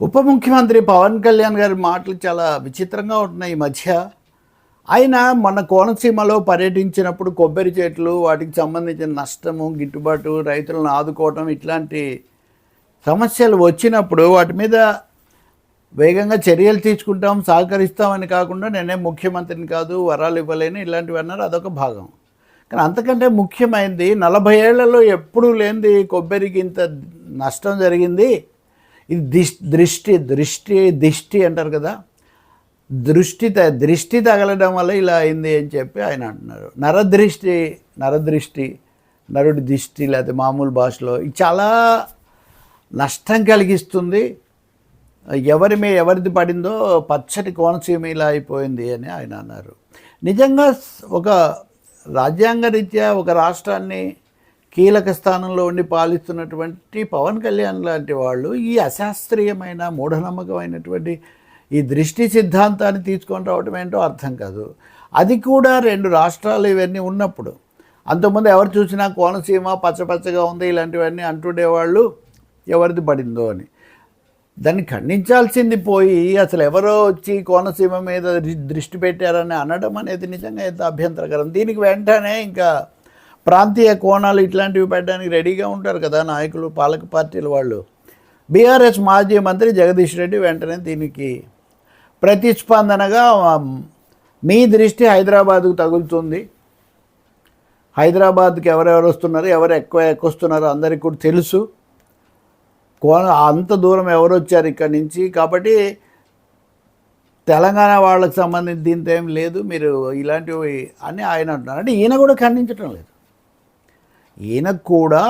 ఉప ముఖ్యమంత్రి పవన్ కళ్యాణ్ గారి మాటలు చాలా విచిత్రంగా ఉంటున్నాయి ఈ మధ్య. ఆయన మన కోనసీమలో పర్యటించినప్పుడు కొబ్బరి చెట్లు వాటికి సంబంధించిన నష్టము గిట్టుబాటు రైతులను ఆదుకోవటం ఇట్లాంటి సమస్యలు వచ్చినప్పుడు వాటి మీద వేగంగా చర్యలు తీసుకుంటాం సహకరిస్తామని కాకుండా నేనే ముఖ్యమంత్రిని కాదు వరాలు ఇవ్వలేను ఇలాంటివి అన్నారు. అదొక భాగం. కానీ అంతకంటే ముఖ్యమైనది నలభై ఏళ్ళలో ఎప్పుడూ లేనిది కొబ్బరికి ఇంత నష్టం జరిగింది. ఇది దిష్ దృష్టి దృష్టి దిష్టి అంటారు కదా. దృష్టి త- దృష్టి తగలడం వల్ల ఇలా అయింది అని చెప్పి ఆయన అంటున్నారు. నరదృష్టి నరదృష్టి నరుడి దిష్టి లేకపోతే మామూలు భాషలో ఇది చాలా నష్టం కలిగిస్తుంది. ఎవరి మీద ఎవరిది పడిందో పచ్చటి కోనసీమ ఇలా అయిపోయింది అని ఆయన అన్నారు. నిజంగా ఒక రాజ్యాంగ రీత్యా ఒక రాష్ట్రాన్ని కీలక స్థానంలో ఉండి పాలిస్తున్నటువంటి పవన్ కళ్యాణ్ లాంటి వాళ్ళు ఈ అశాస్త్రీయమైన మూఢనమ్మకమైనటువంటి ఈ దృష్టి సిద్ధాంతాన్ని తీసుకొని రావడం ఏంటో అర్థం కాదు. అది కూడా రెండు రాష్ట్రాలు ఇవన్నీ ఉన్నప్పుడు. అంతకుముందు ఎవరు చూసినా కోనసీమ పచ్చపచ్చగా ఉంది ఇలాంటివన్నీ అంటుండేవాళ్ళు ఎవరిది పడిందో అని. దాన్ని ఖండించాల్సింది పోయి అసలు ఎవరో వచ్చి కోనసీమ మీద దృష్టి పెట్టారని అనడం అనేది నిజంగా ఎంత అభ్యంతరకరం. దీనికి వెంటనే ఇంకా ప్రాంతీయ కోణాలు ఇట్లాంటివి పెట్టడానికి రెడీగా ఉంటారు కదా నాయకులు పాలక పార్టీల వాళ్ళు. బీఆర్ఎస్ మాజీ మంత్రి జగదీష్ రెడ్డి వెంటనే దీనికి ప్రతిస్పందనగా మీ దృష్టి హైదరాబాద్కు తగులుతుంది. హైదరాబాద్కి ఎవరెవరు వస్తున్నారు ఎవరు ఎక్కువ ఎక్కొస్తున్నారో అందరికీ కూడా తెలుసు. కోన అంత దూరం ఎవరు వచ్చారు ఇక్కడి నుంచి. కాబట్టి తెలంగాణ వాళ్ళకి సంబంధించి దీంతో ఏం లేదు మీరు ఇలాంటివి అని ఆయన అంటున్నారు. అంటే ఈయన కూడా ఖండించడం లేదు. ఈయనకు కూడా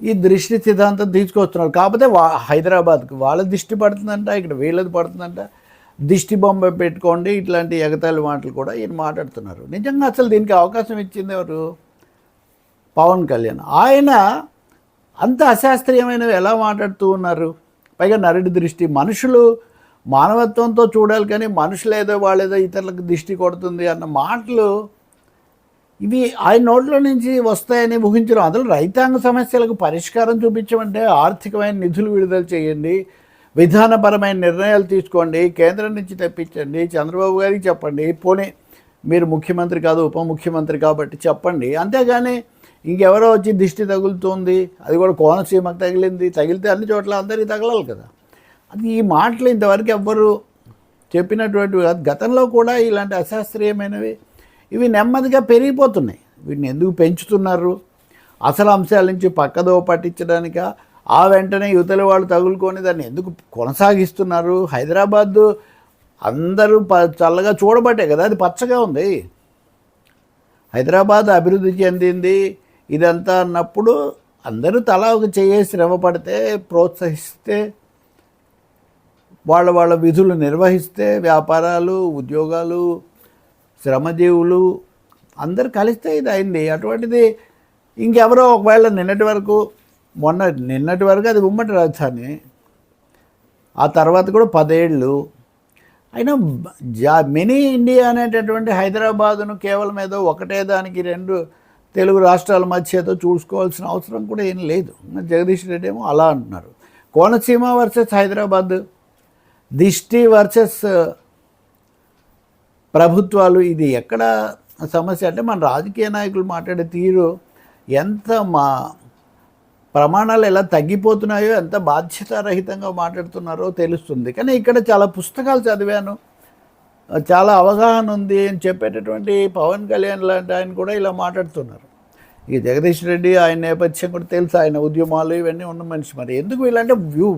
ఈ దృష్టి సిద్ధాంతం తీసుకొస్తున్నారు కాకపోతే వా హైదరాబాద్కి వాళ్ళ దృష్టి పడుతుందంట ఇక్కడ వీళ్ళది పడుతుందంట. దిష్టి బొమ్మ పెట్టుకోండి ఇట్లాంటి ఎగతాళి మాటలు కూడా ఈయన మాట్లాడుతున్నారు. నిజంగా అసలు దీనికి అవకాశం ఇచ్చింది ఎవరు? పవన్ కళ్యాణ్. ఆయన అంత అశాస్త్రీయమైనవి ఎలా మాట్లాడుతూ ఉన్నారు? పైగా నరుడి దృష్టి మనుషులు మానవత్వంతో చూడాలి కానీ మనుషులేదో వాళ్ళేదో ఇతరులకు దృష్టి కొడుతుంది అన్న మాటలు ఇవి ఆయన నోట్లో నుంచి వస్తాయని ఊహించడం అందులో రైతాంగ సమస్యలకు పరిష్కారం చూపించమంటే ఆర్థికమైన నిధులు విడుదల చేయండి. విధానపరమైన నిర్ణయాలు తీసుకోండి. కేంద్రం నుంచి తెప్పించండి. చంద్రబాబు గారికి చెప్పండి. పోనీ మీరు ముఖ్యమంత్రి కాదు ఉప ముఖ్యమంత్రి కాబట్టి చెప్పండి. అంతేగాని ఇంకెవరో వచ్చి దిష్టి తగులుతుంది. అది కూడా కోనసీమకు తగిలింది. తగిలితే అన్ని చోట్ల అందరికీ తగలాలి కదా. అది ఈ మాటలు ఇంతవరకు ఎవ్వరు చెప్పినటువంటివి కాదు. గతంలో కూడా ఇలాంటి అశాస్త్రీయమైనవి ఇవి నెమ్మదిగా పెరిగిపోతున్నాయి. వీటిని ఎందుకు పెంచుతున్నారు? అసలు అంశాల నుంచి పక్కదో పట్టించడానిక? ఆ వెంటనే యువతల వాళ్ళు తగులుకొని దాన్ని ఎందుకు కొనసాగిస్తున్నారు? హైదరాబాద్ అందరూ ప చల్లగా చూడబట్టే కదా అది పచ్చగా ఉంది. హైదరాబాద్ అభివృద్ధి చెందింది. ఇదంతా అన్నప్పుడు అందరూ తలా ఒక చేయ శ్రమ పడితే ప్రోత్సహిస్తే వాళ్ళ వాళ్ళ విధులు నిర్వహిస్తే వ్యాపారాలు ఉద్యోగాలు శ్రమజీవులు అందరు కలిస్తే ఇది అయింది. అటువంటిది ఇంకెవరో ఒకవేళ నిన్నటి వరకు మొన్న నిన్నటి వరకు అది ఉమ్మటి రాజధాని. ఆ తర్వాత కూడా పదేళ్ళు. అయినా జా మినీ ఇండియా అనేటటువంటి హైదరాబాదును కేవలం ఏదో ఒకటే దానికి రెండు తెలుగు రాష్ట్రాల మధ్య ఏదో చూసుకోవాల్సిన అవసరం కూడా ఏం లేదు. జగదీష్ రెడ్డి ఏమో అలా అంటున్నారు. కోనసీమ వర్సెస్ హైదరాబాద్ దిష్టి వర్సెస్ ప్రభుత్వాలు ఇది ఎక్కడ సమస్య? అంటే మన రాజకీయ నాయకులు మాట్లాడే తీరు ఎంత మా ప్రమాణాలు ఎలా తగ్గిపోతున్నాయో ఎంత బాధ్యతారహితంగా మాట్లాడుతున్నారో తెలుస్తుంది. కానీ ఇక్కడ చాలా పుస్తకాలు చదివాను. చాలా అవగాహన ఉంది అని చెప్పేటటువంటి పవన్ కళ్యాణ్ లాంటి ఆయన కూడా ఇలా మాట్లాడుతున్నారు. ఈ జగదీష్ రెడ్డి ఆయన నేపథ్యం కూడా తెలుసు. ఆయన ఉద్యమాలు ఇవన్నీ ఉన్న మనిషి. మరి ఎందుకు వీళ్ళంటే వ్యూ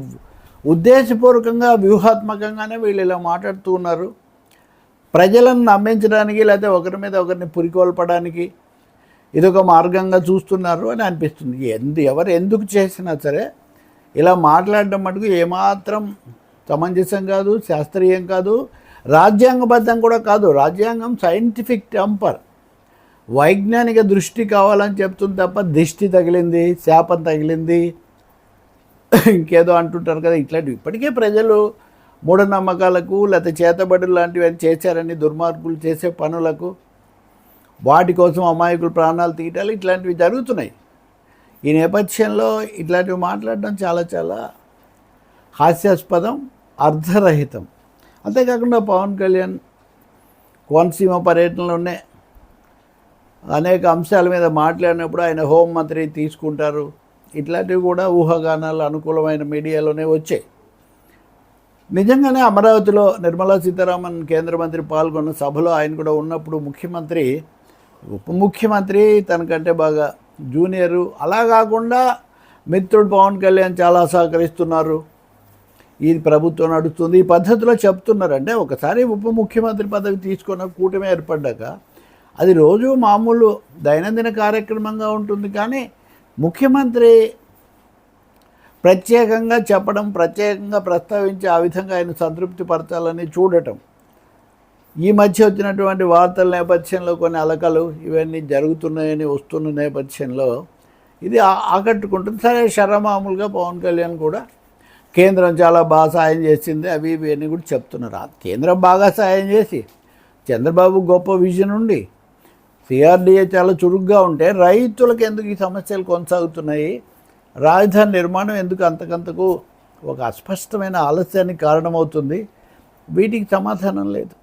ఉద్దేశపూర్వకంగా వ్యూహాత్మకంగానే వీళ్ళు ఇలా మాట్లాడుతూ ఉన్నారు. ప్రజలను నమ్మించడానికి లేకపోతే ఒకరి మీద ఒకరిని పురికొల్పడానికి ఇదొక మార్గంగా చూస్తున్నారు అని అనిపిస్తుంది. ఎందు ఎవరు ఎందుకు చేసినా సరే ఇలా మాట్లాడడం మటుకు ఏమాత్రం సమంజసం కాదు శాస్త్రీయం కాదు రాజ్యాంగబద్ధం కూడా కాదు. రాజ్యాంగం సైంటిఫిక్ టెంపర్. వైజ్ఞానిక దృష్టి కావాలని చెప్తుంది తప్ప దిష్టి తగిలింది శాపం తగిలింది ఇంకేదో అంటుంటారు కదా ఇట్లాంటివి. ఇప్పటికే ప్రజలు మూఢనమ్మకాలకు లేకపోతే చేతబడులు లాంటివి అని చేశారని దుర్మార్గులు చేసే పనులకు వాటి కోసం అమాయకులు ప్రాణాలు తీయటాలు ఇట్లాంటివి జరుగుతున్నాయి. ఈ నేపథ్యంలో ఇట్లాంటివి మాట్లాడడం చాలా చాలా హాస్యాస్పదం అర్ధరహితం. అంతేకాకుండా పవన్ కళ్యాణ్ కోనసీమ పర్యటనలోనే అనేక అంశాల మీద మాట్లాడినప్పుడు ఆయన హోంమంత్రి తీసుకుంటారు. ఇట్లాంటివి కూడా ఊహాగానాలు అనుకూలమైన మీడియాలోనే వచ్చాయి. నిజంగానే అమరావతిలో నిర్మలా సీతారామన్ కేంద్ర మంత్రి పాల్గొన్న సభలో ఆయన కూడా ఉన్నప్పుడు ముఖ్యమంత్రి ఉప ముఖ్యమంత్రి తనకంటే బాగా జూనియరు. అలా కాకుండా మిత్రుడు పవన్ కళ్యాణ్ చాలా సహకరిస్తున్నారు. ఇది ప్రభుత్వం నడుస్తుంది. ఈ పద్ధతిలో చెప్తున్నారు అంటే ఒకసారి ఉప ముఖ్యమంత్రి పదవి తీసుకున్న కూటమి ఏర్పడ్డాక అది రోజు మామూలు దైనందిన కార్యక్రమంగా ఉంటుంది. కానీ ముఖ్యమంత్రి ప్రత్యేకంగా చెప్పడం ప్రత్యేకంగా ప్రస్తావించి ఆ విధంగా ఆయన సంతృప్తి పరచాలని చూడటం. ఈ మధ్య వచ్చినటువంటి వార్తల నేపథ్యంలో కొన్ని అలకలు ఇవన్నీ జరుగుతున్నాయని వస్తున్న నేపథ్యంలో ఇది ఆకట్టుకుంటుంది. సరే శరమామూలుగా పవన్ కళ్యాణ్ కూడా కేంద్రం చాలా బాగా సాయం చేసింది. అవి ఇవి అన్నీ కూడా చెప్తున్నారు. ఆ కేంద్రం బాగా సాయం చేసి చంద్రబాబు గొప్ప విజన్ ఉండి సిఆర్డీఏ చాలా చురుగ్గా ఉంటే రైతులకు ఎందుకు ఈ సమస్యలు కొనసాగుతున్నాయి? రాజధాని నిర్మాణం ఎందుకు అంతకంతకు ఒక అస్పష్టమైన ఆలస్యానికి కారణమవుతుంది? వీటికి సమాధానం లేదు.